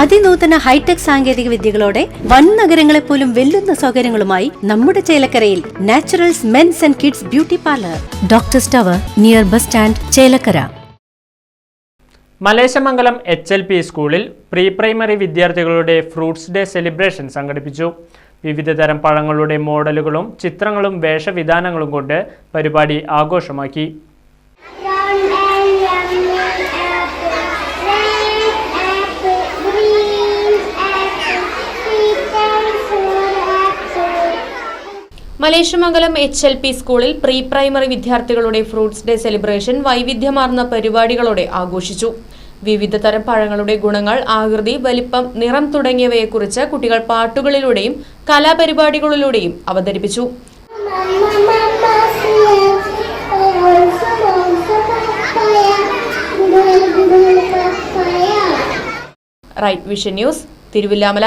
അതിനൂതന hi tech സാങ്കേതിക വിദ്യകളോടെ വൻ നഗരങ്ങളെ പോലും വെല്ലുന്ന സൗകര്യങ്ങളുമായി നമ്മുടെ ചേലക്കരയിൽ Naturals men's and kids beauty parlour. Doctor tower near bus stand Chelakkara. Malesamangalam H L P സ്കൂളിൽ പ്രീ പ്രൈമറി വിദ്യാർത്ഥികളുടെ ഫ്രൂട്ട്സ് ഡേ സെലിബ്രേഷൻ സംഘടിപ്പിച്ചു. വിവിധതരം പഴങ്ങളുടെ മോഡലുകളും ചിത്രങ്ങളും വേഷവിധാനങ്ങളും കൊണ്ട് പരിപാടി ആഘോഷമാക്കി. മലേഷ്യമംഗലം എച്ച് എൽ പി സ്കൂളിൽ പ്രീ പ്രൈമറി വിദ്യാർത്ഥികളുടെ ഫ്രൂട്ട്സ് ഡേ സെലിബ്രേഷൻ വൈവിധ്യമാർന്ന പരിപാടികളോടെ ആഘോഷിച്ചു വിവിധ തരം പഴങ്ങളുടെ ഗുണങ്ങൾ ആകൃതി വലിപ്പം നിറം തുടങ്ങിയവയെക്കുറിച്ച് കുട്ടികൾ പാട്ടുകളിലൂടെയും കലാപരിപാടികളിലൂടെയും അവതരിപ്പിച്ചു. Right vision news Thiruvilwamala